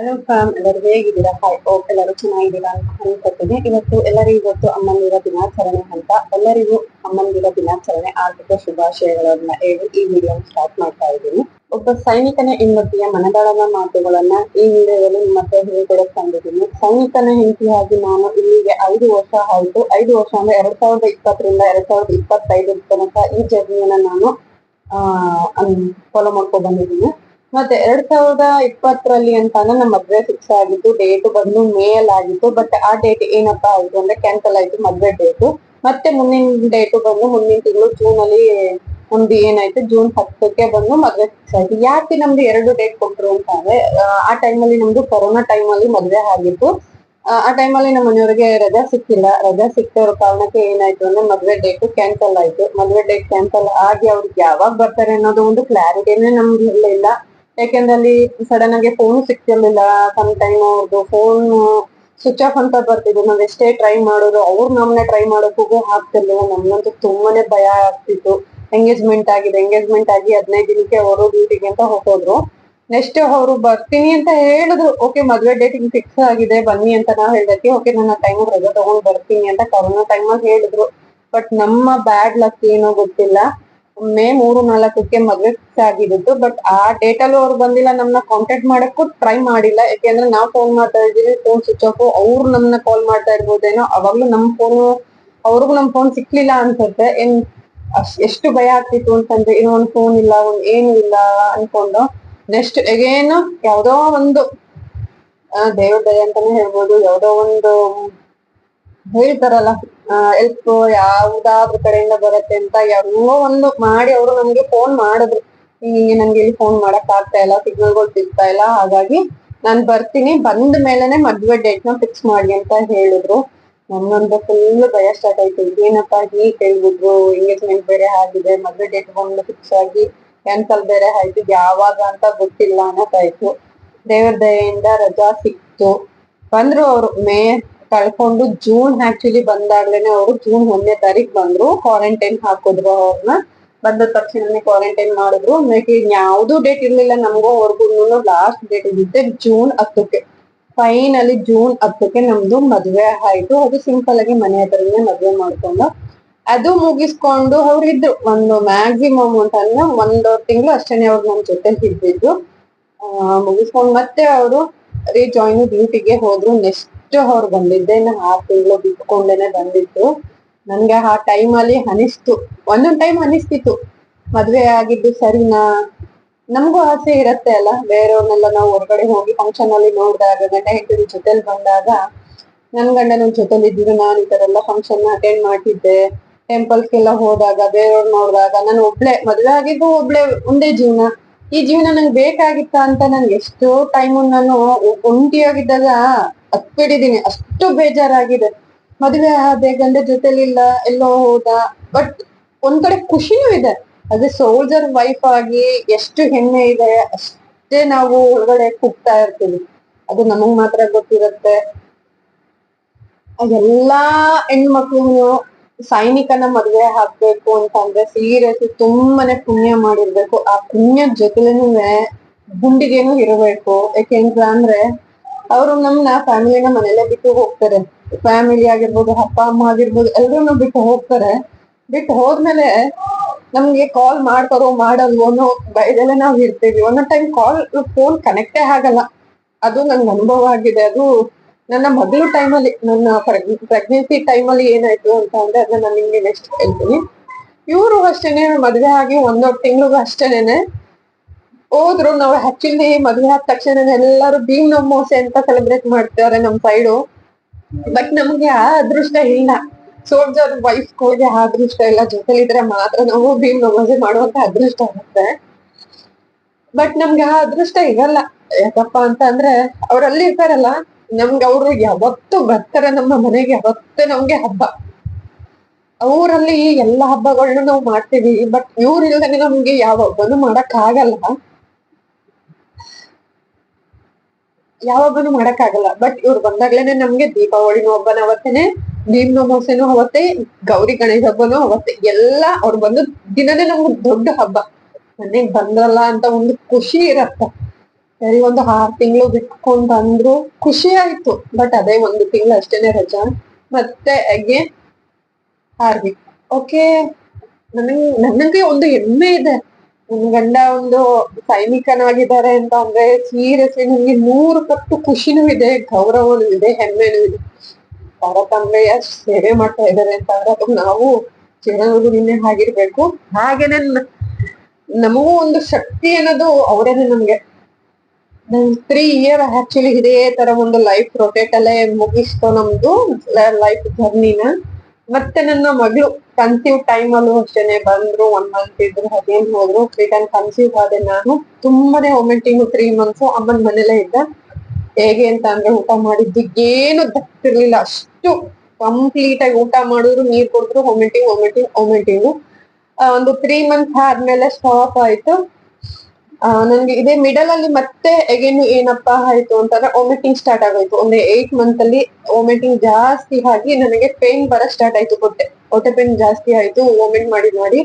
Hello fam ಎಲ್ಲರೂ ಹೇಗಿದ್ದೀರಾ? Hi okay ಎಲ್ಲರೂ ಚೆನ್ನಾಗಿದ್ದೀರಾ ಅಂತ ಅನ್ಕೋತೀನಿ ಇವತ್ತು ಎಲ್ಲರಿಗೂ ಇವತ್ತು ಅಮ್ಮಂದಿರ ದಿನಾಚರಣೆ ಅಂತ. ಎಲ್ಲರಿಗೂ ಅಮ್ಮಂದಿರ ದಿನಾಚರಣೆ ಆರ್ಥಿಕ ಶುಭಾಶಯಗಳನ್ನ ಹೇಳಿ ಈ ವಿಡಿಯೋ ಸ್ಟಾರ್ಟ್ ಮಾಡ್ತಾ ಇದ್ದೀನಿ. ಒಬ್ಬ ಸೈನಿಕನ ಹೆಂಡತಿಯ ಮನದಾಳದ ಮಾತುಗಳನ್ನ ಈ ವಿಡಿಯೋದಲ್ಲಿ ನಿಮ್ಮ ಹತ್ರ ಹೇಳ್ಕೊಡಕ್ ತಂದಿದ್ದೀನಿ ಸೈನಿಕನ ಹೆಂಡತಿಯಾಗಿ ನಾನು ಇಲ್ಲಿಗೆ ಐದು ವರ್ಷ ಆಯ್ತು. ಐದು ವರ್ಷ ಅಂದ್ರೆ ಎರಡ್ ಸಾವಿರದ ಇಪ್ಪತ್ತರಿಂದ ಎರಡ್ ಸಾವಿರದ ಇಪ್ಪತ್ತೈದರ ತನಕ ಈ ಜರ್ನಿಯನ್ನ ನಾನು ಫಾಲೋ ಮಾಡ್ಕೊ ಬಂದಿದ್ದೀನಿ. ಮತ್ತೆ ಎರಡ್ ಸಾವಿರದ ಇಪ್ಪತ್ತರಲ್ಲಿ ಅಂತಾನೆ ನಮ್ಮ ಮದ್ವೆ ಫಿಕ್ಸ್ ಆಗಿತ್ತು ಡೇಟ್ ಬಂದು ಮೇ ಅಲ್ಲಿ ಆಗಿತ್ತು. ಬಟ್ ಆ ಡೇಟ್ ಏನಪ್ಪಾ ಆಯ್ತು ಅಂದ್ರೆ ಕ್ಯಾನ್ಸಲ್ ಆಯ್ತು ಮದ್ವೆ ಡೇಟ್ ಮತ್ತೆ ಮುಂದಿನ ಡೇಟ್ ಬಂದು ಮುಂದಿನ ತಿಂಗಳು ಜೂನ್ ಅಲ್ಲಿ ನಮ್ದು ಏನಾಯ್ತು? ಜೂನ್ ಹತ್ತಕ್ಕೆ ಬಂದು ಮದ್ವೆ ಫಿಕ್ಸ್ ಆಯ್ತು. ಯಾಕೆ ನಮ್ದು ಎರಡು ಡೇಟ್ ಕೊಟ್ರು ಅಂತ ಅಂದ್ರೆ ಆ ಟೈಮಲ್ಲಿ ನಮ್ದು ಕೊರೋನಾ ಟೈಮಲ್ಲಿ ಮದ್ವೆ ಆಗಿತ್ತು. ಆ ಟೈಮಲ್ಲಿ ನಮ್ಮ ಮನೆಯವರಿಗೆ ರಜಾ ಸಿಕ್ಕಿಲ್ಲ. ರಜಾ ಸಿಕ್ಕಿರೋ ಕಾರಣಕ್ಕೆ ಏನಾಯ್ತು ಅಂದ್ರೆ ಮದ್ವೆ ಡೇಟ್ ಕ್ಯಾನ್ಸಲ್ ಆಯ್ತು. ಮದ್ವೆ ಡೇಟ್ ಕ್ಯಾನ್ಸಲ್ ಆಗಿ ಅವ್ರಿಗೆ ಯಾವಾಗ ಬರ್ತಾರೆ ಅನ್ನೋದು ಒಂದು ಕ್ಲಾರಿಟಿನೇ ನಮ್ಗೆ ಇರ್ಲಿಲ್ಲ ಯಾಕೆಂದ್ರೆ ಅಲ್ಲಿ ಸಡನ್ ಆಗಿ ಫೋನ್ ಸಿಕ್ತಿರ್ಲಿಲ್ಲ ಸಮ್ ಟೈಮ್ ಅವ್ರದ್ದು ಫೋನ್ ಸ್ವಿಚ್ ಆಫ್ ಅಂತ ಬರ್ತಿದ್ರು ನಾವ್ ಎಷ್ಟೇ ಟ್ರೈ ಮಾಡೋದು ಅವ್ರು ನಮ್ನೆ ಟ್ರೈ ಮಾಡೋಕ್ಕೂ ಆಗ್ತಿರ್ಲಿಲ್ಲ. ನಮ್ಗಂತೂ ತುಂಬಾನೇ ಭಯ ಆಗ್ತಿತ್ತು. ಎಂಗೇಜ್ಮೆಂಟ್ ಆಗಿದೆ ಎಂಗೇಜ್ಮೆಂಟ್ ಆಗಿ ಹದಿನೈದು ದಿನಕ್ಕೆ ಅವರು ಡ್ಯೂಟಿಗೆ ಅಂತ ಹೋಗೋದ್ರು ನೆಕ್ಸ್ಟ್ ಅವರು ಬರ್ತೀನಿ ಅಂತ ಹೇಳಿದ್ರು. ಓಕೆ ಮದ್ವೆ ಡೇಟ್ ಫಿಕ್ಸ್ ಆಗಿದೆ, ಬನ್ನಿ ಅಂತ ನಾವ್ ಹೇಳಕ್ಕೆ ಓಕೆ ನನ್ನ ಟೈಮ್ ರಜೆ ತಗೊಂಡ್ ಬರ್ತೀನಿ ಅಂತ ಕೊರೋನಾ ಟೈಮಲ್ಲಿ ಹೇಳಿದ್ರು. ಬಟ್ ನಮ್ಮ ಬ್ಯಾಡ್ ಲಕ್ ಏನೋ ಗೊತ್ತಿಲ್ಲ. ಮೇ ಮೂರು ನಾಲ್ಕಕ್ಕೆ ಮದ್ವೆ ಫಿಕ್ಸ್ ಆಗಿದ್ದು ಬಟ್ ಆ ಡೇಟ್ ಅಲ್ಲೂ ಅವ್ರು ಬಂದಿಲ್ಲ, ನಮ್ನ ಕಾಂಟ್ಯಾಕ್ಟ್ ಮಾಡಕ್ಕೂ ಟ್ರೈ ಮಾಡಿಲ್ಲ. ಯಾಕೆಂದ್ರೆ ನಾವ್ ಫೋನ್ ಮಾಡ್ತಾ ಇದೀವಿ ಫೋನ್ ಸ್ವಿಚ್ ಆಫ್ ಅವ್ರು ನಮ್ನ ಕಾಲ್ ಮಾಡ್ತಾ ಇರ್ಬೋದೇನೋ, ಅವಾಗ್ಲೂ ನಮ್ ಫೋನ್ ಅವ್ರಿಗೂ ನಮ್ ಫೋನ್ ಸಿಕ್ಲಿಲ್ಲ ಅನ್ಸುತ್ತೆ. ಏನ್ ಎಷ್ಟು ಭಯ ಆಗ್ತಿತ್ತು ಅಂತಂದ್ರೆ, ಏನೋ ಒಂದ್ ಫೋನ್ ಇಲ್ಲ, ಒಂದ್ ಏನು ಇಲ್ಲ ಅನ್ಕೊಂಡು ನೆಕ್ಸ್ಟ್ ಅಗೇನ್ ಯಾವ್ದೋ ಒಂದು ದೇವ್ರ ದಯ ಅಂತಾನೆ ಹೇಳ್ಬೋದು, ಯಾವ್ದೋ ಒಂದು, ಹೇಳ್ತಾರಲ್ಲ. ಎಲ್ಪ್ ಯಾವ್ದಾದ್ರು ಕಡೆಯಿಂದ ಬರುತ್ತೆ ಅಂತ ಯಾವೋ ಒಂದು ಮಾಡಿ ಅವರು ನಮ್ಗೆ ಫೋನ್ ಮಾಡಿದ್ರು. ಹಿಂಗೆ ನಂಗೆ ಇಲ್ಲಿ ಫೋನ್ ಮಾಡಕ್ ಆಗ್ತಾ ಇಲ್ಲ, ಸಿಗ್ನಲ್ಗಳು ಸಿಗ್ತಾ ಇಲ್ಲ, ಹಾಗಾಗಿ ನಾನ್ ಬರ್ತೀನಿ. ಬಂದ ಮೇಲೆನೆ ಮದ್ವೆ ಡೇಟ್ನ ಫಿಕ್ಸ್ ಮಾಡಿ ಅಂತ ಹೇಳಿದ್ರು. ನನ್ನೊಂದು ಫುಲ್ ಭಯ ಸ್ಟಾರ್ಟ್ ಆಯ್ತು. ಏನಪ್ಪಾ ಹೀಗೆ ಹೇಳ್ಬಿಟ್ರು ಎಂಗೇಜ್ಮೆಂಟ್ ಬೇರೆ ಆಗಿದೆ, ಮದ್ವೆ ಡೇಟ್ ಫಿಕ್ಸ್ ಆಗಿ ಕ್ಯಾನ್ಸಲ್ ಬೇರೆ ಆಯ್ತು, ಯಾವಾಗ ಅಂತ ಗೊತ್ತಿಲ್ಲ ಅನ್ನೋದಾಯ್ತು ದೇವರ ದಯೆಯಿಂದ ರಜಾ ಸಿಕ್ತು. ಬಂದ್ರು ಅವ್ರು, ಮೇ ಕಳ್ಕೊಂಡು ಜೂನ್ ಆಕ್ಚುಲಿ ಬಂದಾಗ್ಲೇನೆ ಅವರು ಜೂನ್ ಒಂದನೇ ತಾರೀಕ್ ಬಂದ್ರು ಕ್ವಾರಂಟೈನ್ ಹಾಕಿದ್ರು ಅವ್ರನ್ನ ಬಂದ ತಕ್ಷಣನೇ ಕ್ವಾರಂಟೈನ್ ಮಾಡಿದ್ರು. ಆಮೇಲೆ ಯಾವ್ದು ಡೇಟ್ ಇರ್ಲಿಲ್ಲ ನಮಗೂ, ಅವ್ರಿಗೂ ಲಾಸ್ಟ್ ಡೇಟ್ ಇದ್ದಿದ್ದೆ ಜೂನ್ ಹತ್ತಕ್ಕೆ. ಫೈನಲಿ ಜೂನ್ ಹತ್ತಕ್ಕೆ ನಮ್ದು ಮದ್ವೆ ಆಯ್ತು. ಅದು ಸಿಂಪಲ್ ಆಗಿ ಮನೆ ಹತ್ರನೇ ಮದ್ವೆ ಮಾಡ್ಕೊಂಡು. ಅದು ಮುಗಿಸ್ಕೊಂಡು ಅವ್ರು ಇದ್ರು. ಒಂದು ಮ್ಯಾಕ್ಸಿಮಮ್ ಅಂತ ಅಂದ್ರೆ ಒಂದು ತಿಂಗಳು ಅಷ್ಟೇನೆ ಅವ್ರು ನಮ್ ಜೊತೆ ಇದ್ದಿದ್ದು. ಮುಗಿಸ್ಕೊಂಡು ಮತ್ತೆ ಅವರು ರೀಜಾಯಿನ್ ಡ್ಯೂಟಿಗೆ ಹೋದ್ರು ನೆಕ್ಸ್ಟ್ ಅವ್ರು ಬಂದಿದ್ದೆ. ಆರು ತಿಂಗಳು ಬಿಟ್ಕೊಂಡೇನೆ ಬಂದಿತ್ತು. ನನ್ಗೆ ಆ ಟೈಮ್ ಅಲ್ಲಿ ಅನಿಸ್ತು. ಒಂದೊಂದ್ ಟೈಮ್ ಅನಿಸ್ತಿತ್ತು. ಮದ್ವೆ ಆಗಿದ್ದು ಸರಿನಾ? ನಮಗೂ ಆಸೆ ಇರತ್ತೆ ಅಲ್ಲ. ಬೇರೆಯವ್ರನ್ನೆಲ್ಲ ನಾವು ಹೊರಗಡೆ ಹೋಗಿ ಫಂಕ್ಷನ್ ಅಲ್ಲಿ ನೋಡಿದಾಗ, ಗಂಡ ಹೆಂಡತಿ ಜೊತೆಲಿ ಬಂದಾಗ, ನನ್ ಗಂಡ ನನ್ ಜೊತೆಲಿ ಇದ್ರು ನಾನು ಈ ತರ ಎಲ್ಲ ಫಂಕ್ಷನ್ ಅಟೆಂಡ್ ಮಾಡ್ತಿದ್ದೆ. ಟೆಂಪಲ್ಸ್ಗೆಲ್ಲ ಹೋದಾಗ, ಬೇರೆಯವ್ರ ನೋಡಿದಾಗ, ನಾನು ಒಬ್ಳೆ, ಮದ್ವೆ ಆಗಿದ್ದು ಒಬ್ಳೆ ಒಂದೇ ಜೀವನ. ಈ ಜೀವನ ನಂಗೆ ಬೇಕಾಗಿತ್ತ ಅಂತ ನನ್ಗೆ ಎಷ್ಟೋ ಟೈಮು ನಾನು ಒಂಟಿಯಾಗಿದ್ದಾಗ ಹತ್ಬಿಟ್ಟಿದೀನಿ ಅಷ್ಟು ಬೇಜಾರಾಗಿದೆ. ಮದುವೆ ಆದೆ, ಗಂಡ ಜೊತೆಲಿಲ್ಲ, ಎಲ್ಲೋ ಹೋದ. ಬಟ್ ಒಂದ್ ಕಡೆ ಖುಷಿನೂ ಇದೆ. ಅದೇ ಸೋಲ್ಜರ್ ವೈಫ್ ಆಗಿ ಎಷ್ಟು ಹೆಮ್ಮೆ ಇದೆ. ಅಷ್ಟೇ ನಾವು ಒಳಗಡೆ ಕುಗ್ತಾ ಇರ್ತೀವಿ. ಅದು ನಮಗ್ ಮಾತ್ರ ಗೊತ್ತಿರುತ್ತೆ. ಎಲ್ಲಾ ಹೆಣ್ಮಕ್ಳು ಸೈನಿಕನ ಮದ್ವೆ ಹಾಕ್ಬೇಕು ಅಂತಂದ್ರೆ ಸೀರಿಯಸ್ ತುಂಬಾನೇ ಪುಣ್ಯ ಮಾಡಿರ್ಬೇಕು. ಆ ಪುಣ್ಯದ ಜೊತೆಲೇನು ಗುಂಡಿಗೇನು ಇರಬೇಕು. ಯಾಕೆಂದ್ರ ಅಂದ್ರೆ ಅವರು ನಮ್ನ ಫ್ಯಾಮಿಲಿನ ಮನೆಯಲ್ಲೇ ಬಿಟ್ಟು ಹೋಗ್ತಾರೆ. ಫ್ಯಾಮಿಲಿ ಆಗಿರ್ಬೋದು, ಅಪ್ಪ, ಅಮ್ಮ ಆಗಿರ್ಬೋದು ಎಲ್ರೂ ಬಿಟ್ಟು ಹೋಗ್ತಾರೆ. ಬಿಟ್ಟು ಹೋದ್ಮೇಲೆ ನಮ್ಗೆ ಕಾಲ್ ಮಾಡ್ತಾರೋ, ಮಾಡಲ್ವೋ ಅನ್ನೋ ಭಯದಲ್ಲೇ ನಾವ್ ಇರ್ತೀವಿ. ಒಂದೊಂದ್ ಟೈಮ್ ಕಾಲ್ ಫೋನ್ ಕನೆಕ್ಟೇ ಆಗಲ್ಲ. ಅದು ನನ್ಗೆ ಅನುಭವ ಆಗಿದೆ. ಅದು ನನ್ನ ಮೊದಲು ಟೈಮಲ್ಲಿ ನನ್ನ ಪ್ರೆಗ್ನೆನ್ಸಿ ಟೈಮಲ್ಲಿ ಏನಾಯ್ತು ಅಂತ ಅಂದ್ರೆ ಅದನ್ನ ನಾನು ನಿಮ್ಗೆ ನೆಕ್ಸ್ಟ್ ಹೇಳ್ತೀನಿ. ಇವರು ಅಷ್ಟೇನೆ, ಮದ್ವೆ ಆಗಿ ಒಂದೊಂದು ತಿಂಗಳಿಗೂ ಅಷ್ಟೇನೆ. ಹೋದ್ರು ನಾವು ಆಕ್ಚುಲಿ ಮದ್ವೆ ಆದ ತಕ್ಷಣ ಎಲ್ಲರೂ ಭೀಮ್ ನಮೋಸೆ ಅಂತ ಸೆಲೆಬ್ರೇಟ್ ಮಾಡ್ತಾರೆ ನಮ್ ಸೈಡು ಬಟ್ ನಮ್ಗೆ ಆ ಅದೃಷ್ಟ ಇಲ್ಲ. ಸೋಲ್ಜರ್ ವೈಫ್ಗಳಿಗೆ ಆ ಅದೃಷ್ಟ ಇಲ್ಲ. ಜೊತೆಲಿದ್ರೆ ಮಾತ್ರ ನಾವು ಭೀಮ್ ನಮೋಸೆ ಮಾಡುವಂತ ಅದೃಷ್ಟ ಆಗುತ್ತೆ. ಬಟ್ ನಮ್ಗೆ ಆ ಅದೃಷ್ಟ ಇರಲ್ಲ. ಯಾಕಪ್ಪ ಅಂತ ಅಂದ್ರೆ ಅವ್ರಲ್ಲಿ ಇರ್ತಾರಲ್ಲ ನಮ್ಗೆ ಅವ್ರು ಯಾವತ್ತು ಬರ್ತಾರೆ ನಮ್ಮ ಮನೆಗೆ, ಯಾವತ್ತೇ ನಮ್ಗೆ ಹಬ್ಬ. ಅವರಲ್ಲಿ ಎಲ್ಲಾ ಹಬ್ಬಗಳನ್ನ ನಾವು ಮಾಡ್ತೀವಿ. ಬಟ್ ಇವ್ರ ನಮ್ಗೆ ಯಾವ ಹಬ್ಬನು ಮಾಡಕ್ ಆಗಲ್ಲ ಯಾವ ಹಬ್ಬನು ಮಾಡಕ್ ಆಗಲ್ಲ ಬಟ್ ಇವ್ರು ಬಂದಾಗ್ಲೇನೆ ನಮ್ಗೆ ದೀಪಾವಳಿನೂ ಹಬ್ಬನ ಅವತ್ತೇನೆ ಭೀಮ್ ನಮೋಸೆನೂ ಅವತ್ತೆ, ಗೌರಿ ಗಣೇಶ ಹಬ್ಬನೂ ಅವತ್ತೆ. ಎಲ್ಲಾ ಅವ್ರು ಬಂದು ದಿನನೇ ನಮ್ಗೆ ದೊಡ್ಡ ಹಬ್ಬ. ಮನೆಗ್ ಬಂದ್ರಲ್ಲ ಅಂತ ಒಂದು ಖುಷಿ ಇರತ್ತ. ಸರಿ, ಒಂದು ಆರ್ ತಿಂಗಳು ಬಿಟ್ಕೊಂಡ್ ಬಂದ್ರು ಖುಷಿ ಆಯ್ತು. ಬಟ್ ಅದೇ ಒಂದು ತಿಂಗಳು ಅಷ್ಟೇನೆ ರಜಾ. ಮತ್ತೆ ಹಾಗೆ ಆರ್ವಿ ಓಕೆ ನನಗೆ ನನಗೆ ಒಂದು ಹೆಮ್ಮೆ ಇದೆ. ನನ್ ಗಂಡ ಒಂದು ಸೈನಿಕನಾಗಿದ್ದಾರೆ ಅಂತ ಅಂದ್ರೆ ಸೀರಿಯಸ್ಲಿ ನಿಮ್ಗೆ ನೂರು ಪಟ್ಟು ಖುಷಿನೂ ಇದೆ, ಗೌರವನೂ ಇದೆ, ಹೆಮ್ಮೆನೂ ಇದೆ. ತಾರತಮ್ಯ ಸೇವೆ ಮಾಡ್ತಾ ಇದ್ದಾರೆ ಅಂತ ಅಂದ್ರೆ ಅದು ನಾವು ಚಿರನಗು ನಿನ್ನೆ ಆಗಿರ್ಬೇಕು ಹಾಗೇನೆ ನಮಗೂ ಒಂದು ಶಕ್ತಿ ಅನ್ನೋದು ಅವರೇನೆ ನಮ್ಗೆ. ತ್ರೀ ಇಯರ್ ಆಕ್ಚುಲಿ ಇದೇ ತರ ಒಂದು ಲೈಫ್ ರೊಟೇಟ್ ಅಲ್ಲೇ ಮುಗಿಸ್ತು ನಮ್ದು ಲೈಫ್ ಜರ್ನಿನ ಮತ್ತೆ ನನ್ನ ಮಗಳು ಕನ್ಸೀವ್ ಟೈಮ್ ಅಲ್ಲೂ ಅಷ್ಟೇನೆ ಬಂದ್ರು ಒನ್ ಮಂತ್ ಇದ್ರು, ಅದೇನ್ ಹೋದ್ರು ಟೈಮ್ ಕನ್ಸೀವ್ ಆದೆ ನಾನು. ತುಂಬಾನೇ ಒಮೆಂಟಿಂಗ್ ತ್ರೀ ಮಂತ್ಸ್ ಅಮ್ಮನ ಮನೇಲೆ ಇದ್ದ. ಹೇಗೆ ಅಂತ ಅಂದ್ರೆ ಊಟ ಮಾಡಿದ್ದು ಏನು ಅಷ್ಟು ಕಂಪ್ಲೀಟ್ ಆಗಿ ಊಟ ಮಾಡಿದ್ರು, ನೀರ್ ಕೊಡಿದ್ರು ಒಮೆಂಟಿಂಗ್ ಒಮೆಂಟಿಂಗ್ ಒಮೆಂಟಿಂಗ್ ಒಂದು ತ್ರೀ ಮಂತ್ಸ್ ಆದ್ಮೇಲೆ ಸ್ಟಾಪ್ ಆಯ್ತು. ನನ್ಗೆ ಇದೇ ಮಿಡಲ್ ಅಲ್ಲಿ ಮತ್ತೆ ಅಗೇನ್ ಏನಪ್ಪಾ ಆಯ್ತು ಅಂತಂದ್ರೆ ವಾಮಿಟಿಂಗ್ ಸ್ಟಾರ್ಟ್ ಆಗೋಯ್ತು. ಒಂದು ಏಟ್ ಮಂತ್ ಅಲ್ಲಿ ವಾಮಿಟಿಂಗ್ ಜಾಸ್ತಿ ಆಗಿ ನನಗೆ ಪೇನ್ ಬರ ಸ್ಟಾರ್ಟ್ ಆಯ್ತು ಹೊಟ್ಟೆ. ಹೊಟ್ಟೆ ಪೇನ್ ಜಾಸ್ತಿ ಆಯ್ತು ವಾಮಿಟ್ ಮಾಡಿ ಮಾಡಿ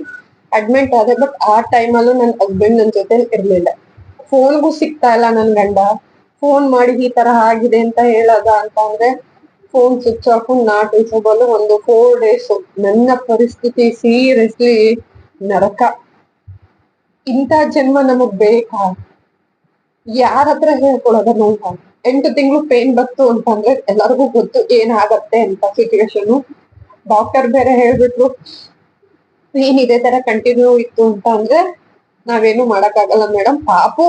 ಅಡ್ಮಿಟ್ ಆದೆ ಬಟ್ ಆ ಟೈಮಲ್ಲೂ ನನ್ನ ಹಸ್ಬೆಂಡ್ ನನ್ನ ಜೊತೆ ಇರ್ಲಿಲ್ಲ. ಫೋನ್ಗೂ ಸಿಗ್ತಾ ಇಲ್ಲ ನನ್ ಗಂಡ. ಫೋನ್ ಮಾಡಿ ಈ ತರ ಆಗಿದೆ ಅಂತ ಹೇಳದ ಅಂತ ಅಂದ್ರೆ phone switch off not reachable ಒಂದು ಫೋರ್ ಡೇಸ್ ನನ್ನ ಪರಿಸ್ಥಿತಿ ಸೀರಿಯಸ್ಲಿ ನರಕ. ಇಂಥ ಜನ್ಮ ನಮಗ್ ಬೇಕಾ? ಯಾರ ಹತ್ರ ಹೇಳ್ಕೊಳೋದ ನೋವು ಎಂಟು ತಿಂಗಳು ಪೇನ್ ಬಂತು ಅಂತಂದ್ರೆ ಎಲ್ಲರಿಗೂ ಗೊತ್ತು ಏನಾಗತ್ತೆ ಅಂತ ಸಿಚುವೇಶನ್ ಡಾಕ್ಟರ್ ಬೇರೆ ಹೇಳ್ಬಿಟ್ರು ಏನ್ ಇದೇ ತರ ಕಂಟಿನ್ಯೂ ಇತ್ತು ಅಂತ ಅಂದ್ರೆ ನಾವೇನು ಮಾಡಕ್ಕಾಗಲ್ಲ ಮೇಡಮ್ ಪಾಪು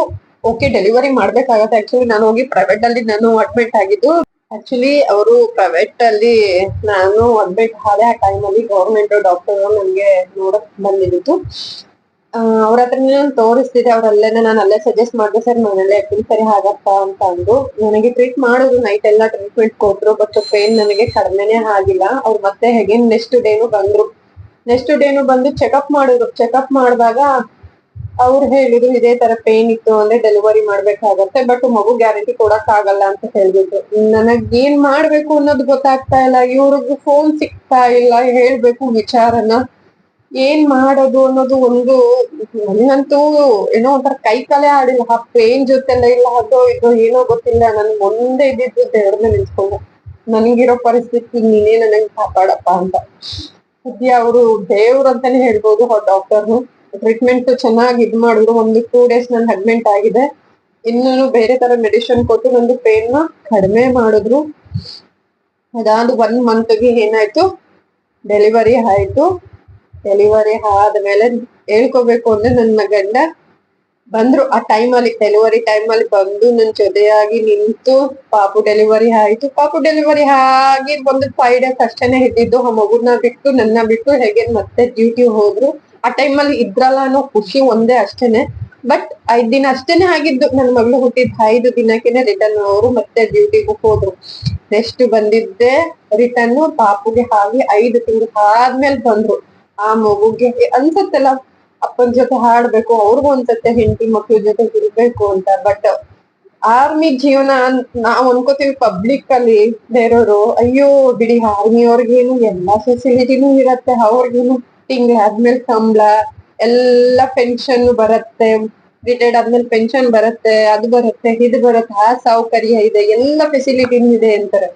ಓಕೆ ಡೆಲಿವರಿ ಮಾಡ್ಬೇಕಾಗತ್ತೆ. ಆಕ್ಚುಲಿ ನಾನು ಹೋಗಿ ಪ್ರೈವೇಟ್ ಅಲ್ಲಿ ನಾನು ಅಡ್ಮಿಟ್ ಆಗಿದ್ದು ಆಕ್ಚುಲಿ ಅವರು ಪ್ರೈವೇಟ್ ಅಲ್ಲಿ ನಾನು ಅಡ್ಮಿಟ್ ಆದ ಆ ಟೈಮ್ ಅಲ್ಲಿ ಗೌರ್ಮೆಂಟ್ ಡಾಕ್ಟರ್ ನಮ್ಗೆ ನೋಡಕ್ ಬಂದಿದ್ದು. ಅವ್ರ ಹತ್ರ ನಾನು ತೋರಿಸ್ತಿದ್ದೆ ಅವ್ರಲ್ಲೇನೆ ನಾನು ಅಲ್ಲೇ ಸಜೆಸ್ಟ್ ಮಾಡಿದೆ, ಸರ್, ನಾನು ಅಲ್ಲೇ ಇರ್ತೀನಿ, ಸರಿ ಆಗತ್ತಾ ಅಂತ ಅಂದು. ನನಗೆ ಟ್ರೀಟ್ ಮಾಡೋದು ನೈಟ್ ಎಲ್ಲ ಟ್ರೀಟ್ಮೆಂಟ್ ಕೊಟ್ರು ಬಟ್ ಪೇನ್ ನನಗೆ ಕಡಿಮೆನೆ ಆಗಿಲ್ಲ. ಅವ್ರು ಮತ್ತೆ ಹೇಗೇನ್ ನೆಕ್ಸ್ಟ್ ಡೇನು ಬಂದ್ರು. ನೆಕ್ಸ್ಟ್ ಡೇನು ಬಂದು ಚೆಕಪ್ ಮಾಡಿದ್ರು. ಚೆಕಪ್ ಮಾಡಿದಾಗ ಅವ್ರು ಹೇಳಿದ್ರು, ಇದೇ ತರ ಪೇನ್ ಇತ್ತು ಅಂದ್ರೆ ಡೆಲಿವರಿ ಮಾಡ್ಬೇಕಾಗತ್ತೆ ಬಟ್ ಮಗು ಗ್ಯಾರಂಟಿ ಕೊಡಕ್ ಆಗಲ್ಲ ಅಂತ ಹೇಳ್ಬಿಟ್ರು. ನನಗ್ ಏನ್ ಮಾಡ್ಬೇಕು ಅನ್ನೋದು ಗೊತ್ತಾಗ್ತಾ ಇಲ್ಲ. ಇವ್ರಿಗೂ ಫೋನ್ ಸಿಗ್ತಾ ಇಲ್ಲ, ಹೇಳ್ಬೇಕು ವಿಚಾರನ. ಏನ್ ಮಾಡೋದು ಅನ್ನೋದು ಒಂದು ನನಗಂತೂ ಏನೋ ಒಂಥರ ಕೈ ಕಾಲೇ ಆಡಿಲ್ಲ. ಆ ಪೇನ್ ಜೊತೆಲ್ಲ ಇಲ್ಲ, ಅದು ಇದು ಏನೋ ಗೊತ್ತಿಲ್ಲ. ನನ್ ಒಂದೇ ಇದ್ದಿದ್ದು ದೇವ್ರ ಮೇಲೆ ನಿಂತ್ಕೊಂಡೆ ನನಗಿರೋ ಪರಿಸ್ಥಿತಿ ನೀನೇ ನನಗೆ ಕಾಪಾಡಪ್ಪ ಅಂತ. ಸದ್ಯ ಅವರು ದೇವ್ರು ಅಂತಾನೆ ಹೇಳ್ಬೋದು ಆ ಡಾಕ್ಟರ್ನು ಟ್ರೀಟ್ಮೆಂಟ್ ಚೆನ್ನಾಗಿ ಇದ್ ಮಾಡಿದ್ರು. ಒಂದು ಟೂ ಡೇಸ್ ನನ್ ಅಡ್ಮಿಂಟ್ ಆಗಿದೆ. ಇನ್ನು ಬೇರೆ ತರ ಮೆಡಿಸಿನ್ ಕೊಟ್ಟು ನಂದು ಪೇನ್ನ ಕಡಿಮೆ ಮಾಡಿದ್ರು. ಅದಾದ ಒನ್ ಮಂತ್ಗೆ ಏನಾಯ್ತು? ಡೆಲಿವರಿ ಆಯ್ತು. ಡೆಲಿವರಿ ಆದ್ಮೇಲೆ ಹೇಳ್ಕೋಬೇಕು ಅಂದ್ರೆ ನನ್ನ ಗಂಡ ಬಂದ್ರು ಆ ಟೈಮ್ ಅಲ್ಲಿ ಡೆಲಿವರಿ ಟೈಮ್ ಅಲ್ಲಿ ಬಂದು ನನ್ ಜೊತೆಯಾಗಿ ನಿಂತು ಪಾಪು ಡೆಲಿವರಿ ಆಯ್ತು. ಪಾಪು ಡೆಲಿವರಿ ಆಗಿ ಬಂದು ಫೈವ್ ಡೇಸ್ ಅಷ್ಟೇನೆ ಇದ್ದಿದ್ದು ಆ ಮಗುನ ಬಿಟ್ಟು, ನನ್ನ ಬಿಟ್ಟು ಹೇಗೆ ಮತ್ತೆ ಡ್ಯೂಟಿ ಹೋದ್ರು. ಆ ಟೈಮ್ ಅಲ್ಲಿ ಇದ್ರಲ್ಲ ಅನ್ನೋ ಖುಷಿ ಒಂದೇ ಅಷ್ಟೇನೆ. ಬಟ್ ಐದ್ ದಿನ ಅಷ್ಟೇನೆ ಆಗಿದ್ದು. ನನ್ನ ಮಗಳು ಹುಟ್ಟಿದ ಐದು ದಿನಕ್ಕೆನೆ ರಿಟರ್ನ್ ಅವರು ಮತ್ತೆ ಡ್ಯೂಟಿಗೆ ಹೋದ್ರು. ನೆಕ್ಸ್ಟ್ ಬಂದಿದ್ದೆ ರಿಟರ್ನ್ ಪಾಪುಗೆ ಹಾಗೆ ಐದು ತಿಂಗಳು ಆದ್ಮೇಲೆ ಬಂದ್ರು. ಆ ಮಗುಗೆ ಅನ್ಸತ್ತಲ್ಲ, ಅಪ್ಪನ ಜೊತೆ ಹಾಡ್ಬೇಕು, ಅವ್ರಿಗೂ ಅನ್ಸತ್ತೆ, ಹೆಂಡತಿ ಮಕ್ಳ ಜೊತೆ ಇರ್ಬೇಕು ಅಂತ. ಬಟ್ ಆರ್ಮಿ ಜೀವನ ನಾವ್ ಅನ್ಕೋತೀವಿ ಪಬ್ಲಿಕ್ ಅಲ್ಲಿ ಬೇರೆಯವರು, ಅಯ್ಯೋ ಬಿಡಿ ಆರ್ಮಿ ಅವ್ರಿಗೇನು ಎಲ್ಲಾ ಫೆಸಿಲಿಟಿನೂ ಇರತ್ತೆ, ಅವ್ರಿಗೇನು ತಿಂಗಳಾದ್ಮೇಲೆ ಸಂಬಳ, ಎಲ್ಲ ಪೆನ್ಷನ್ ಬರತ್ತೆ ರಿಟೈರ್ಡ್ ಆದ್ಮೇಲೆ ಪೆನ್ಷನ್ ಬರತ್ತೆ, ಅದು ಬರುತ್ತೆ, ಇದು ಬರುತ್ತೆ, ಆ ಸೌಕರ್ಯ ಇದೆ, ಎಲ್ಲ ಫೆಸಿಲಿಟಿನೂ ಇದೆ ಅಂತಾರೆ.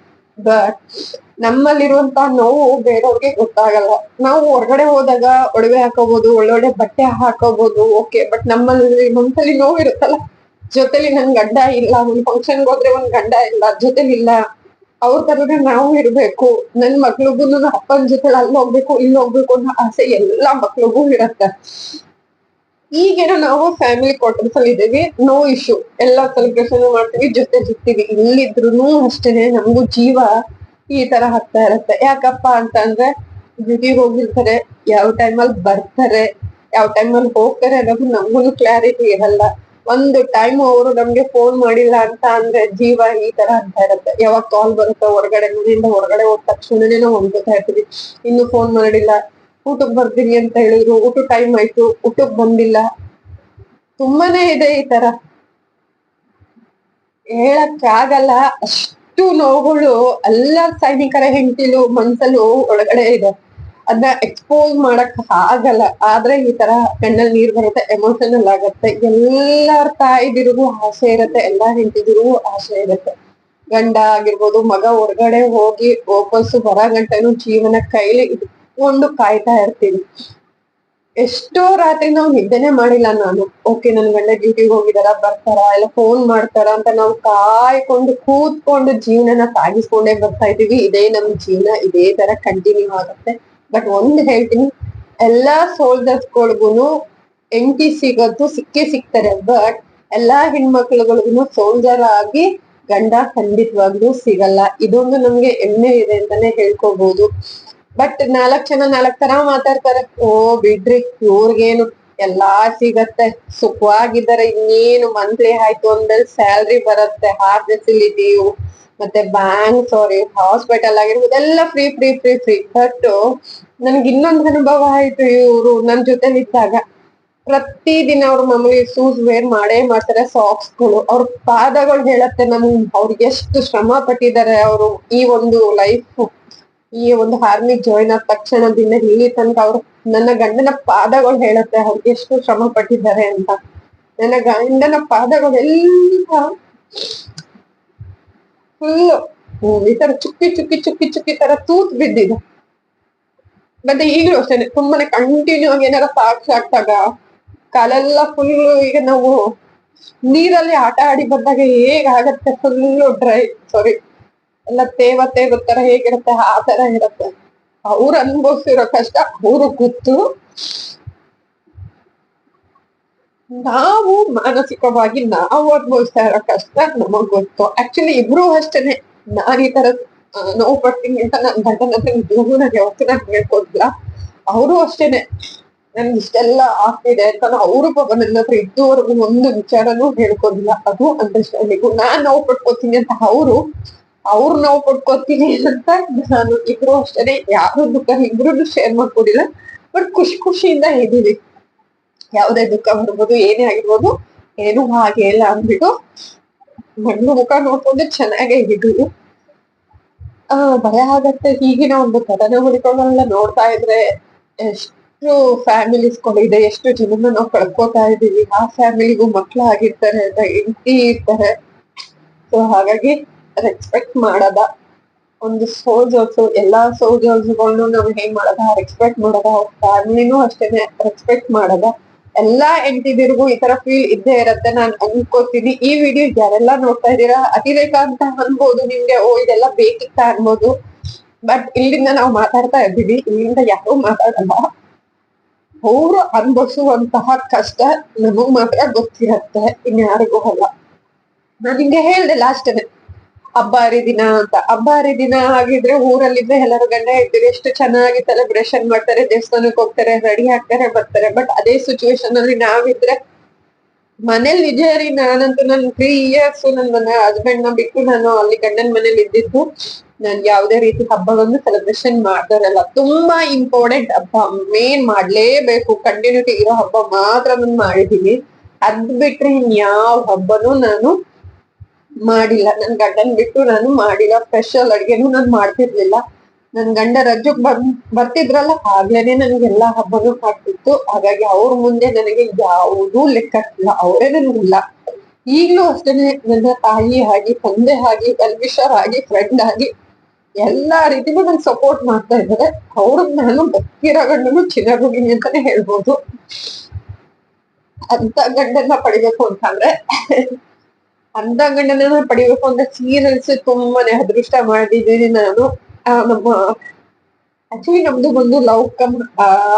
ಬಟ್ ನಮ್ಮಲ್ಲಿರುವಂತ ನೋವು ಬೇರೆಯವ್ರಿಗೆ ಗೊತ್ತಾಗಲ್ಲ. ನಾವು ಹೊರಗಡೆ ಹೋದಾಗ ಒಡವೆ ಹಾಕೋಬಹುದು ಒಳ್ಳೊಳ್ಳೆ ಬಟ್ಟೆ ಹಾಕೋಬಹುದು ಓಕೆ ಬಟ್ ನಮ್ಮಲ್ಲಿ ಮನ್ಸಲ್ಲಿ ನೋವು ಇರುತ್ತಲ್ಲ. ಜೊತೆಲಿ ನನ್ ಗಂಡ ಇಲ್ಲ ಒಂದ್ ಫಂಕ್ಷನ್ ಹೋದ್ರೆ ಒಂದ್ ಗಂಡ ಇಲ್ಲ ಜೊತೆಲಿ ಇಲ್ಲ. ಅವ್ರ ತರನೇ ನಾವು ಇರ್ಬೇಕು. ನನ್ ಮಕ್ಳಿಗೂ ಅಪ್ಪನ ಜೊತೆ ಅಲ್ಲಿ ಹೋಗ್ಬೇಕು, ಇಲ್ಲಿ ಹೋಗ್ಬೇಕು ಅನ್ನೋ ಆಸೆ ಎಲ್ಲಾ ಮಕ್ಳಿಗೂ ಇರತ್ತೆ. ಈಗೇನೋ ನಾವು ಫ್ಯಾಮಿಲಿ ಕ್ವಾರ್ಟರ್ಸ್ ಅಲ್ಲಿ ಇದ್ದೀವಿ ನೋ ಇಶ್ಯೂ ಎಲ್ಲಾ ಸೆಲೆಬ್ರೇಷನ್ ಮಾಡ್ತೀವಿ, ಜೊತೆ ಸಿಗ್ತೀವಿ ಇಲ್ಲಿದ್ರು ಅಷ್ಟೇನೆ ನಮಗೂ ಜೀವ ಈ ತರ ಆಗ್ತಾ ಇರತ್ತೆ. ಯಾಕಪ್ಪ ಅಂತ ಅಂದ್ರೆ, ಡ್ಯೂಟಿಗೆ ಹೋಗಿರ್ತಾರೆ, ಯಾವ ಟೈಮಲ್ಲಿ ಬರ್ತಾರೆ, ಯಾವ ಟೈಮಲ್ಲಿ ಹೋಗ್ತಾರೆ ಅನ್ನೋದು ನಮಗೂ ಕ್ಲಾರಿಟಿ ಇರಲ್ಲ. ಒಂದು ಟೈಮ್ ಅವರು ನಮ್ಗೆ ಫೋನ್ ಮಾಡಿಲ್ಲ ಅಂತ ಅಂದ್ರೆ ಜೀವ ಈ ತರ ಅಂತ ಇರತ್ತೆ. ಯಾವಾಗ ಕಾಲ್ ಬರುತ್ತೋ, ಹೊರಗಡೆ ಮನೆಯಿಂದ ಹೊರಗಡೆ ಹೋದ ತಕ್ಷಣನೇ ನಾವು ಅನ್ಕೋತಾ ಇರ್ತೀವಿ. ಇನ್ನು ಫೋನ್ ಮಾಡಿಲ್ಲ ಊಟಕ್ ಬರ್ತೀನಿ ಅಂತ ಹೇಳಿದ್ರು. ಊಟ ಟೈಮ್ ಆಯ್ತು. ಊಟಕ್ ಬಂದಿಲ್ಲ. ತುಂಬಾನೇ ಇದೆ ಈ ತರ. ಹೇಳಕ್ ಆಗಲ್ಲ. ಅಷ್ಟು ನೋವುಗಳು, ಎಲ್ಲ ಸೈನಿಕರ ಹೆಂಡತಿಲು ಮನ್ಸಲ್ಲೂ ಒಳಗಡೆ ಇದೆ. ಅದನ್ನ ಎಕ್ಸ್ಪೋಸ್ ಮಾಡಕ್ ಆಗಲ್ಲ. ಆದ್ರೆ ಈ ತರ ಕಣ್ಣಲ್ಲಿ ನೀರ್ ಬರುತ್ತೆ ಎಮೋಷನಲ್ ಆಗತ್ತೆ. ಎಲ್ಲಾರ ತಾಯಿದಿರಿಗೂ ಆಸೆ ಇರುತ್ತೆ, ಎಲ್ಲಾ ಹೆಂಡತಿದಿರಿಗೂ ಆಸೆ ಇರುತ್ತೆ. ಗಂಡ ಆಗಿರ್ಬೋದು, ಮಗ ಹೊರಗಡೆ ಹೋಗಿ ವಾಪಸ್ಸು ಬರೋ ಗಂಟನು ಜೀವನ ಕೈಲಿ ಇಟ್ಕೊಂಡು ಕಾಯ್ತಾ ಇರ್ತೀವಿ ಎಷ್ಟೋ ರಾತ್ರಿ ನಾವು ನಿದ್ದೆನೆ ಮಾಡಿಲ್ಲ ನಾನು. ಓಕೆ, ನನ್ ಗಂಡ ಡ್ಯೂಟಿಗೆ ಹೋಗಿದಾರ, ಬರ್ತಾರ, ಇಲ್ಲ ಫೋನ್ ಮಾಡ್ತಾರ ಅಂತ ನಾವು ಕಾಯ್ಕೊಂಡು ಕೂತ್ಕೊಂಡು ಜೀವನನ ಸಾಗಿಸ್ಕೊಂಡೇ ಬರ್ತಾ ಇದೀವಿ ಇದೇ ನಮ್ ಜೀವನ, ಇದೇ ತರ ಕಂಟಿನ್ಯೂ ಆಗುತ್ತೆ. ಬಟ್ ಒಂದ್ ಹೇಳ್ತೀನಿ, ಎಲ್ಲಾ ಸೋಲ್ಜರ್ಸ್ಗಳಿಗೂ ಎಂಟಿ ಸಿಗೋದು ಸಿಕ್ಕೇ ಸಿಗ್ತಾರೆ. ಬಟ್ ಎಲ್ಲಾ ಹೆಣ್ಮಕ್ಳುಗಳಿಗೂ ಸೋಲ್ಜರ್ ಆಗಿ ಗಂಡ ಖಂಡಿತವಾಗ್ಲೂ ಸಿಗಲ್ಲ. ಇದೊಂದು ನಮ್ಗೆ ಹೆಮ್ಮೆ ಇದೆ ಅಂತಾನೆ ಹೇಳ್ಕೋಬಹುದು ಬಟ್ ನಾಲ್ಕ್ ಜನ, ನಾಲ್ಕ್ ತರ ಮಾತಾಡ್ತಾರೆ. ಓ, ಬಿಡ್ರಿ, ಇವ್ರಿಗೇನು ಎಲ್ಲಾ ಸಿಗತ್ತೆ. ಸುಖವಾಗಿದ್ದಾರೆ ಇನ್ನೇನು ಮಂತ್ಲಿ ಆಯ್ತು ಅಂದ್ರೆ ಸ್ಯಾಲ್ರಿ ಬರುತ್ತೆ. ಹಾರ್ ಫೆಸಿಲಿಟಿ ಮತ್ತೆ ಬ್ಯಾಂಕ್ ಸಾರಿ ಹಾಸ್ಪಿಟಲ್ ಆಗಿರ್ಬೋದು, ಎಲ್ಲ free free free free but ನನ್ಗೆ ಇನ್ನೊಂದು ಅನುಭವ ಆಯ್ತು ಇವ್ರು ನನ್ ಜೊತೆ ನಿಂತಾಗ ಪ್ರತಿದಿನ ಅವ್ರ ಮಮ್ಮಿ ಶೂಸ್ ವೇರ್ ಮಾಡೇ ಮಾಡ್ತಾರೆ ಸಾಕ್ಸ್ಗಳು ಅವ್ರ ಪಾದಗಳು ಹೇಳತ್ತೆ ನಮ್ ಅವ್ರಿಗೆ ಎಷ್ಟು ಶ್ರಮ ಪಟ್ಟಿದ್ದಾರೆ ಅವರು ಈ ಒಂದು ಲೈಫ್ ಈ ಒಂದು ಆರ್ಮಿ ಜಾಯಿನ್ ಆದ ತಕ್ಷಣದಿಂದ ಇಲ್ಲಿ ತನಕ ಅವ್ರು ನನ್ನ ಗಂಡನ ಪಾದಗಳು ಹೇಳತ್ತೆ ಅವ್ರಿಗೆ ಎಷ್ಟು ಶ್ರಮ ಪಟ್ಟಿದ್ದಾರೆ ಅಂತ. ನನ್ನ ಗಂಡನ ಪಾದಗಳು ಎಲ್ಲ ಫುಲ್ ಈ ತರ ಚುಕ್ಕಿ ಚುಕ್ಕಿ ಚುಕ್ಕಿ ಚುಕ್ಕಿ ತರ ತೂತ್ ಬಿದ್ದಿದೆ. ಮತ್ತೆ ಈಗಲೂ ಅಷ್ಟೇನೆ ತುಂಬಾನೇ ಕಂಟಿನ್ಯೂ ಆಗಿ ಏನಾರ ಸಾಕ್ಷಿ ಆಗ್ತಾಗ ಕಾಲೆಲ್ಲ ಫುಲ್ ಈಗ ನಾವು ನೀರಲ್ಲಿ ಆಟ ಆಡಿ ಬಂದಾಗ ಹೇಗಾಗತ್ತೆ? ಫುಲ್ ಡ್ರೈ ಸಾರಿ ಎಲ್ಲ ತೇವ ತೇವ ಹೇಗಿರುತ್ತೆ, ಆ ತರ ಇರುತ್ತೆ. ಅವ್ರು ಅನುಭವಿಸಿರೋ ಕಷ್ಟ ಅವ್ರು ಗೊತ್ತು. ನಾವು ಮಾನಸಿಕವಾಗಿ ನಾವು ಅನುಭವಿಸ್ತಾ ಇರೋ ಕಷ್ಟ ನಮಗ್ ಗೊತ್ತು. ಆಕ್ಚುಲಿ ಇಬ್ರು ಅಷ್ಟೇನೆ. ನಾನ್ ಈ ತರ ನೋವು ಪಡ್ತೀನಿ ಅಂತ ನನ್ ಗಂಡನ ಹತ್ರ ಯಾವತ್ತಿನ ಹೇಳ್ಕೊಡ್ಲ ಅವರು ಅಷ್ಟೇನೆ. ನನ್ಗೆ ಇಷ್ಟೆಲ್ಲ ಆಗ್ತಿದೆ ಅಂತ ಅವರು ಪಾಪ ನನ್ನ ಹತ್ರ ಇದ್ದವರೆಗೂ ಒಂದು ವಿಚಾರನೂ ಹೇಳ್ಕೊಂಡಿಲ್ಲ ಅದು ಅಂಡರ್ಸ್ಟ್ಯಾಂಡಿಂಗು ನಾನ್ ನೋವು ಪಡ್ಕೋತೀನಿ ಅಂತ ಅವರು ಅವ್ರು ನೋವು ಪಡ್ಕೋತೀನಿ ಅಂತ ನಾನು ಇಬ್ರು ಅಷ್ಟೇನೆ, ಯಾರು ದುಃಖ, ಇಬ್ರು ಶೇರ್ ಮಾಡ್ಕೊಡಿಲ್ಲ. ಬಟ್ ಖುಷಿ ಖುಷಿಯಿಂದ ಇದ್ದೀವಿ. ಯಾವುದೇ ದುಃಖ ಬರ್ಬೋದು, ಏನೇ ಆಗಿರ್ಬೋದು, ಏನು ಹಾಗೆ ಇಲ್ಲ ಅಂದ್ಬಿಟ್ಟು ಮಣ್ಣು ಮುಖ ನೋಡ್ಕೊಂಡು ಚೆನ್ನಾಗೇ ಇದ್ದೀವಿ. ಆ, ಭಯ ಆಗತ್ತೆ. ಈಗಿನ ಒಂದು ಘಟನೆಗಳಿಗಳನ್ನೆಲ್ಲ ನೋಡ್ತಾ ಇದ್ರೆ ಎಷ್ಟು ಫ್ಯಾಮಿಲೀಸ್ ಇದೆ ಎಷ್ಟು ಜನನ ನಾವು ಕಳ್ಕೊತಾ ಇದೀವಿ ಆ ಫ್ಯಾಮಿಲಿಗೂ ಮಕ್ಳು ಆಗಿರ್ತಾರೆ ಅಂತ ಹೆಂಡತಿ ಇರ್ತಾರೆ. ಸೊ ಹಾಗಾಗಿ ರೆಸ್ಪೆಕ್ಟ್ ಮಾಡದ. ಒಂದು ಸೋಲ್ಜರ್ಸ್ ಎಲ್ಲಾ ಸೋಲ್ಜರ್ಸ್ಗಳನ್ನು ನಾವು ಹೆಂಗ್ ಮಾಡದ? ರೆಸ್ಪೆಕ್ಟ್ ಮಾಡದ. ಅವ್ರ ಫ್ಯಾಮಿಲಿನೂ ಅಷ್ಟೇನೆ ರೆಸ್ಪೆಕ್ಟ್ ಮಾಡದ. ಎಲ್ಲಾ ಹೆಂಡತಿದಿರ್ಗೂ ಈ ತರ ಫೀಲ್ ಇದ್ದೇ ಇರತ್ತೆ. ನಾನ್ ಅನ್ಕೋತೀನಿ. ಈ ವಿಡಿಯೋ ಯಾರೆಲ್ಲ ನೋಡ್ತಾ ಇದೀರಾ ಅತಿರೇಕ ಅಂತ ಅನ್ಬೋದು ನಿಮ್ಗೆ. ಓ, ಇದೆಲ್ಲ ಬೇಕಿತ್ತ ಅನ್ಬೋದು. ಬಟ್ ಇಲ್ಲಿಂದ ನಾವು ಮಾತಾಡ್ತಾ ಇದ್ದೀವಿ. ಇಲ್ಲಿಂದ ಯಾರು ಮಾತಾಡಲ್ಲ. ಅವ್ರು ಅನುಭವಿಸುವಂತಹ ಕಷ್ಟ ನಮಗ್ ಮಾತ್ರ ಗೊತ್ತಿರತ್ತೆ. ಇನ್ಯಾರಿಗೂ ಅಲ್ಲ. ನಾನ್ ನಿಂಗೆ ಹೇಳ್ದೆ ಲಾಸ್ಟ್ ಹಬ್ಬ ಹರಿದಿನ ಅಂತ. ಹಬ್ಬ ಹರಿದಿನ ಆಗಿದ್ರೆ ಊರಲ್ಲಿದ್ರೆ ಎಲ್ಲರೂ ಗಂಡ ಇದ್ದೀವಿ ಎಷ್ಟು ಚೆನ್ನಾಗಿ ಸೆಲೆಬ್ರೇಷನ್ ಮಾಡ್ತಾರೆ, ದೇವಸ್ಥಾನಕ್ಕೆ ಹೋಗ್ತಾರೆ ರೆಡಿ ಆಗ್ತಾರೆ, ಬರ್ತಾರೆ. ಬಟ್ ಅದೇ ಸಿಚುವೇಶನ್ ಅಲ್ಲಿ ನಾವಿದ್ರೆ ಮನೇಲಿ ನಿಜ ರೀ ನಾನಂತೂ ನನ್ ತ್ರೀ ಇಯರ್ಸ್ ನನ್ ಮನೆ ಹಸ್ಬೆಂಡ್ನ ಬಿಟ್ಟು ನಾನು ಅಲ್ಲಿ ಗಂಡನ ಮನೇಲಿ ಇದ್ದಿದ್ದು ನಾನ್ ಯಾವ್ದೇ ರೀತಿ ಹಬ್ಬವನ್ನು ಸೆಲೆಬ್ರೇಷನ್ ಮಾಡ್ತಾರಲ್ಲ. ತುಂಬಾ ಇಂಪಾರ್ಟೆಂಟ್ ಹಬ್ಬ ಮೇನ್ ಮಾಡ್ಲೇಬೇಕು. ಕಂಟಿನ್ಯೂಟಿ ಇರೋ ಹಬ್ಬ ಮಾತ್ರ ನಾನು ಮಾಡಿದೀನಿ ಅದ್ ಬಿಟ್ರೆ ಇನ್ಯಾವ ಹಬ್ಬನೂ ನಾನು ಮಾಡಿಲ್ಲ. ನನ್ ಗಂಡನ್ ಬಿಟ್ಟು ನಾನು ಮಾಡಿಲ್ಲ ಸ್ಪೆಷಲ್ ಅಡ್ಗೆನು ನಾನು ಮಾಡ್ತಿರ್ಲಿಲ್ಲ. ನನ್ ಗಂಡ ರಜಕ್ ಬರ್, ಬರ್ತಿದ್ರಲ್ಲ, ಆಗ್ಲೇನೆ ನನ್ಗೆ ಎಲ್ಲಾ ಹಬ್ಬನೂ ಮಾಡ್ತಿತ್ತು ಹಾಗಾಗಿ ಅವ್ರ ಮುಂದೆ ನನಗೆ ಯಾವುದೂ ಲೆಕ್ಕ ಅವರೇ ನನ್ಗಿಲ್ಲ. ಈಗ್ಲೂ ಅಷ್ಟೇನೆ ನನ್ನ ತಾಯಿ ಆಗಿ, ತಂದೆ ಆಗಿ ವೆಲ್ವಿಷರ್ ಆಗಿ ಫ್ರೆಂಡ್ ಆಗಿ ಎಲ್ಲಾ ರೀತಿನೂ ನನ್ ಸಪೋರ್ಟ್ ಮಾಡ್ತಾ ಇದ್ದಾರೆ. ಅವ್ರಿಗೆ ನಾನು ಬಕ್ಕಿರೋ ಗಂಡನು ಚಿನ್ನಗುಗಿನಿ ಅಂತಾನೆ ಹೇಳ್ಬೋದು. ಅಂತ ಗಂಡನ್ನ ಪಡಿಬೇಕು ಅಂತಂದ್ರೆ ಅಂತ ಗಂಡನ ಪಡಿಬೇಕು ಅಂತ ಸೀರಿಯಲ್ಸ್ ತುಂಬಾನೇ ಅದೃಷ್ಟ ಮಾಡಿದ್ದೀನಿ ನಾನು. ನಮ್ಮ ಆಕ್ಚುಲಿ ನಮ್ದು ಒಂದು ಲವ್ ಕಮ್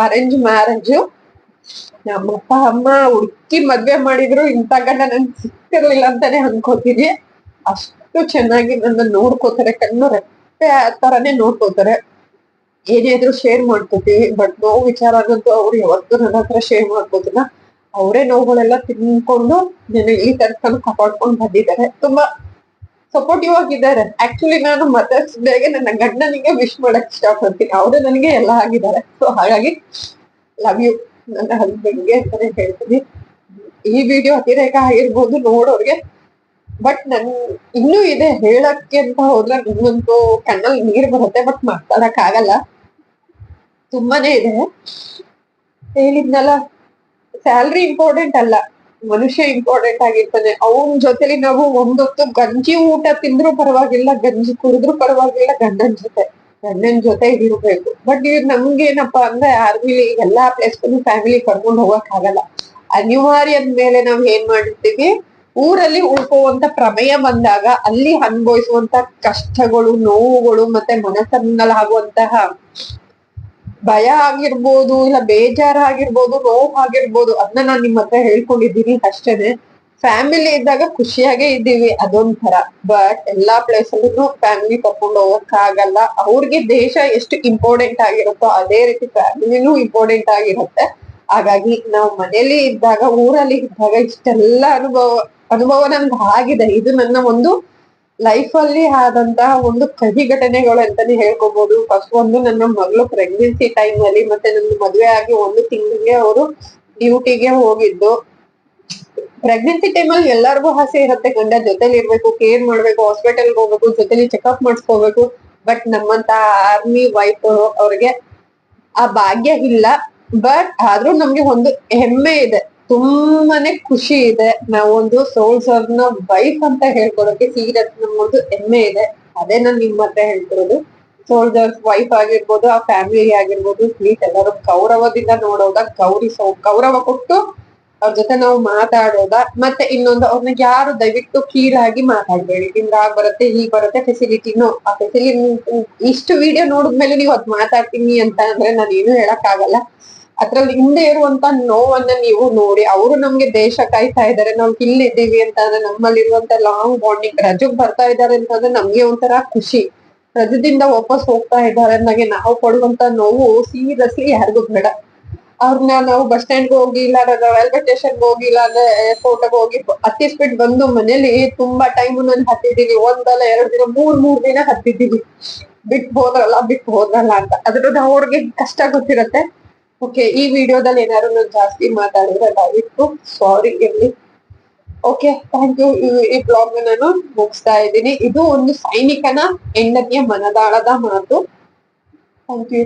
ಅರೇಂಜ್ ಮ್ಯಾರೇಜ್ ನಮ್ಮ ಅಪ್ಪ ಅಮ್ಮ ಹುಡುಕಿ ಮದ್ವೆ ಮಾಡಿದ್ರು ಇಂಥ ಗಂಡ ನನ್ ಸಿಕ್ತಿರ್ಲಿಲ್ಲ ಅಂತಾನೆ ಅನ್ಕೋತೀನಿ. ಅಷ್ಟು ಚೆನ್ನಾಗಿ ನನ್ನ ನೋಡ್ಕೋತಾರೆ, ಕಣ್ಣು ರೆಪ್ಪೆ ಆ ತರಾನೇ ನೋಡ್ಕೋತಾರೆ. ಏನೇ ಇದ್ರು ಶೇರ್ ಮಾಡ್ಕೋತೀವಿ ಬಟ್ ನೋವು ವಿಚಾರ ಅನ್ನೋದು ಅವ್ರು ಯಾವತ್ತೂ ನನ್ನ ಹತ್ರ ಶೇರ್ ಮಾಡ್ಕೋತಿಲ್ಲ. ಅವರೇ ನೋವುಗಳೆಲ್ಲ ತಿನ್ಕೊಂಡು ಈ ತನಕ ಕಾಪಾಡ್ಕೊಂಡು ಬಂದಿದ್ದಾರೆ. ತುಂಬಾ ಸಪೋರ್ಟಿವ್ ಆಗಿದ್ದಾರೆ. ಆಕ್ಚುಲಿ ನಾನು ಮದರ್ಸ್ ಡೇಗೆ ನನ್ನ ಗಂಡನಿಗೆ ವಿಶ್ ಮಾಡಕ್ ಇಷ್ಟಪಡ್ತೀನಿ. ಅವರು ನನಗೆ ಎಲ್ಲ ಆಗಿದ್ದಾರೆ. ಸೊ ಹಾಗಾಗಿ ಲವ್ ಯು ನನ್ನ ಹಸ್ಬೆಂಡ್ಗೆ ಅಂತಾನೆ ಹೇಳ್ತೀನಿ. ಈ ವಿಡಿಯೋ ಅತಿರೇಕ ಆಗಿರ್ಬೋದು ನೋಡೋರ್ಗೆ. ಬಟ್ ನನ್ ಇನ್ನೂ ಇದೆ. ಹೇಳಕ್ಕೆ ಅಂತ ಹೋದ್ರೆ ನನ್ಗಂತೂ ಕಣ್ಣಲ್ಲಿ ನೀರ್ ಬರುತ್ತೆ. ಬಟ್ ಮಾತಾಡಕ್ ಆಗಲ್ಲ ತುಂಬಾನೇ ಇದೆ. ಹೇಳಿದ್ನಲ್ಲ ಸ್ಯಾಲ್ರಿ ಇಂಪಾರ್ಟೆಂಟ್ ಅಲ್ಲ. ಮನುಷ್ಯ ಇಂಪಾರ್ಟೆಂಟ್ ಆಗಿರ್ತಾನೆ. ಅವನ್ ಜೊತೆಲಿ ನಾವು ಒಂದೊತ್ತು ಗಂಜಿ ಊಟ ತಿಂದ್ರು ಪರವಾಗಿಲ್ಲ, ಗಂಜಿ ಕುಡಿದ್ರು ಪರವಾಗಿಲ್ಲ, ಗಂಡನ್ ಜೊತೆ. ಗಂಡನ್ ಜೊತೆ ಇರ್ಬೇಕು. ಬಟ್ ಇವ್ ನಮ್ಗೇನಪ್ಪ ಅಂದ್ರೆ ಆರ್ಮಿಲಿ ಎಲ್ಲಾ ಪ್ಲೇಸ್ಗೂ ಫ್ಯಾಮಿಲಿ ಕರ್ಕೊಂಡು ಹೋಗಕ್ ಆಗಲ್ಲ ಅನಿವಾರ್ಯದ ಮೇಲೆ ನಾವ್ ಏನ್ ಮಾಡಿರ್ತೀವಿ ಊರಲ್ಲಿ ಉಳ್ಕೋವಂತ ಪ್ರಮೇಯ ಬಂದಾಗ ಅಲ್ಲಿ ಅನುಭವಿಸುವಂತ ಕಷ್ಟಗಳು, ನೋವುಗಳು ಮತ್ತೆ ಮನಸ್ಸನ್ನಲ್ಲಾಗುವಂತಹ ಭಯ ಆಗಿರ್ಬೋದು, ಇಲ್ಲ ಬೇಜಾರ್ ಆಗಿರ್ಬೋದು, ನೋವು ಆಗಿರ್ಬೋದು ಅದನ್ನ ನಾನ್ ನಿಮ್ ಹತ್ರ ಹೇಳ್ಕೊಂಡಿದ್ದೀನಿ ಅಷ್ಟೇನೆ. ಫ್ಯಾಮಿಲಿ ಇದ್ದಾಗ ಖುಷಿಯಾಗೇ ಇದ್ದೀವಿ, ಅದೊಂಥರ. ಬಟ್ ಎಲ್ಲಾ ಪ್ಲೇಸ್ ಅಲ್ಲೂ ಫ್ಯಾಮಿಲಿ ಕರ್ಕೊಂಡು ಹೋಗಕ್ ಆಗಲ್ಲ ಅವ್ರಿಗೆ ದೇಶ ಎಷ್ಟು ಇಂಪಾರ್ಟೆಂಟ್ ಆಗಿರುತ್ತೋ ಅದೇ ರೀತಿ ಫ್ಯಾಮಿಲಿನೂ ಇಂಪಾರ್ಟೆಂಟ್ ಆಗಿರುತ್ತೆ. ಹಾಗಾಗಿ ನಾವು ಮನೇಲಿ ಇದ್ದಾಗ, ಊರಲ್ಲಿ ಇದ್ದಾಗ ಇಷ್ಟೆಲ್ಲ ಅನುಭವ ಅನುಭವ ನನ್ಗೆ ಆಗಿದೆ. ಇದು ನನ್ನ ಒಂದು ಲೈಫ್ ಅಲ್ಲಿ ಆದಂತಹ ಒಂದು ಕಹಿ ಘಟನೆಗಳು ಅಂತಾನೆ ಹೇಳ್ಕೊಬಹುದು ಫಸ್ಟ್ ಒಂದು ನನ್ನ ಮಗಳು ಪ್ರೆಗ್ನೆನ್ಸಿ ಟೈಮ್ ಅಲ್ಲಿ ಮತ್ತೆ ನನ್ನ ಮದುವೆ ಆಗಿ ಒಂದು ತಿಂಗಳಿಗೆ ಅವರು ಡ್ಯೂಟಿಗೆ ಹೋಗಿದ್ದು. ಪ್ರೆಗ್ನೆನ್ಸಿ ಟೈಮ್ ಅಲ್ಲಿ ಎಲ್ಲರಿಗೂ ಆಸೆ ಇರುತ್ತೆ. ಗಂಡ ಜೊತೆಲಿ ಇರ್ಬೇಕು ಕೇರ್ ಮಾಡ್ಬೇಕು ಹಾಸ್ಪಿಟಲ್ ಹೋಗ್ಬೇಕು, ಜೊತೆಲಿ ಚೆಕ್ಅಪ್ ಮಾಡಿಸ್ಕೋಬೇಕು. ಬಟ್ ನಮ್ಮಂತ ಆರ್ಮಿ ವೈಫ್ ಅವ್ರಿಗೆ ಆ ಭಾಗ್ಯ ಇಲ್ಲ. ಬಟ್ ಆದ್ರೂ ನಮ್ಗೆ ಒಂದು ಹೆಮ್ಮೆ ಇದೆ. ತುಂಬಾನೇ ಖುಷಿ ಇದೆ. ನಾವೊಂದು ಸೋಲ್ಸರ್ನ ವೈಫ್ ಅಂತ ಹೇಳ್ಕೊಡೋಕೆ ಸೀರಿಯಸ್ ನಮ್ಮೊಂದು ಹೆಮ್ಮೆ ಇದೆ. ಅದೇ ನಾನ್ ನಿಮ್ ಹತ್ರ ಹೇಳ್ತಿರೋದು ಸೋಲ್ಜರ್ಸ್ ವೈಫ್ ಆಗಿರ್ಬೋದು, ಆ ಫ್ಯಾಮಿಲಿ ಆಗಿರ್ಬೋದು ಸ್ವೀಟ್ ಎಲ್ಲರೂ ಗೌರವದಿಂದ ನೋಡೋದ, ಗೌರಿ ಸೌ, ಗೌರವ ಕೊಟ್ಟು ಅವ್ರ ಜೊತೆ ನಾವು ಮಾತಾಡೋದ, ಮತ್ತೆ ಇನ್ನೊಂದು ಅವ್ರನ್ನ ಯಾರು ದಯವಿಟ್ಟು ಕೀಳಾಗಿ ಮಾತಾಡ್ಬೇಡಿ. ಹಿಂಗ ಬರುತ್ತೆ, ಹೀಗ್ ಬರುತ್ತೆ ಫೆಸಿಲಿಟಿನೂ ಆ ಫೆಸಿಲಿಟಿ ಇಷ್ಟು ವಿಡಿಯೋ ನೋಡಿದ್ಮೇಲೆ ನೀವು ಅದ್ ಮಾತಾಡ್ತೀನಿ ಅಂತ ಅಂದ್ರೆ ನಾನು ಏನು ಹೇಳಕ್ ಆಗಲ್ಲ ಅದ್ರಲ್ಲಿ ಹಿಂದೆ ಇರುವಂತ ನೋವನ್ನ ನೀವು ನೋಡಿ, ಅವರು ನಮ್ಗೆ ದೇಶ ಕಾಯ್ತಾ ಇದಾರೆ, ನಾವ್ ಇಲ್ಲಿದ್ದೀವಿ ಅಂತ ಅಂದ್ರೆ ನಮ್ಮಲ್ಲಿರುವಂತ ಲಾಂಗ್ ಬಾಂಡಿಂಗ್ ರಜಕ್ ಬರ್ತಾ ಇದಾರೆ ಅಂತಂದ್ರೆ ನಮ್ಗೆ ಒಂಥರ ಖುಷಿ. ರಜದಿಂದ ವಾಪಸ್ ಹೋಗ್ತಾ ಇದಾರೆ ಅಂದಾಗೆ ನಾವು ಕೊಡುವಂತ ನೋವು ಸೀರಿಯಸ್ಲಿ ಯಾರಿಗೂ ಬೇಡ. ಅವ್ರನ್ನ ನಾವು ಬಸ್ ಸ್ಟ್ಯಾಂಡ್ ಹೋಗಿ ಇಲ್ಲ ರೈಲ್ವೆ ಸ್ಟೇಷನ್ ಹೋಗಿ ಇಲ್ಲ ಅಂದ್ರೆ ಏರ್ಪೋರ್ಟ್ ಹೋಗಿ ಹತ್ತಿಸ್ಬಿಟ್ಟು ಬಂದು ಮನೇಲಿ ತುಂಬಾ ಟೈಮ್ ನಾನು ಹತ್ತಿದೀವಿ ಒಂದಲ್ಲ ಎರಡು ದಿನ, ಮೂರ್ ಮೂರ್ ದಿನ ಹತ್ತಿದ್ದೀನಿ ಬಿಟ್ಟು ಹೋದ್ರಲ್ಲ ಬಿಟ್ಟು ಹೋದ್ರಲ್ಲ ಅಂತ. ಅದ್ರದ್ದು ಅವ್ರಿಗೆ ಕಷ್ಟ ಗೊತ್ತಿರತ್ತೆ. ಓಕೆ ಈ ವಿಡಿಯೋದಲ್ಲಿ ಏನಾದ್ರು ನಾನು ಜಾಸ್ತಿ ಮಾತಾಡಿದ್ರೆ ದಯವಿಟ್ಟು ಸಾರಿ ಇರಲಿ. ಓಕೆ ಥ್ಯಾಂಕ್ ಯು ಈ ಬ್ಲಾಗ್ ನಾನು ಮುಗಿಸ್ತಾ ಇದ್ದೀನಿ. ಇದು ಒಂದು ಸೈನಿಕನ ಹೆಂಡತಿಯ ಮನದಾಳದ ಮಾತು. Thank you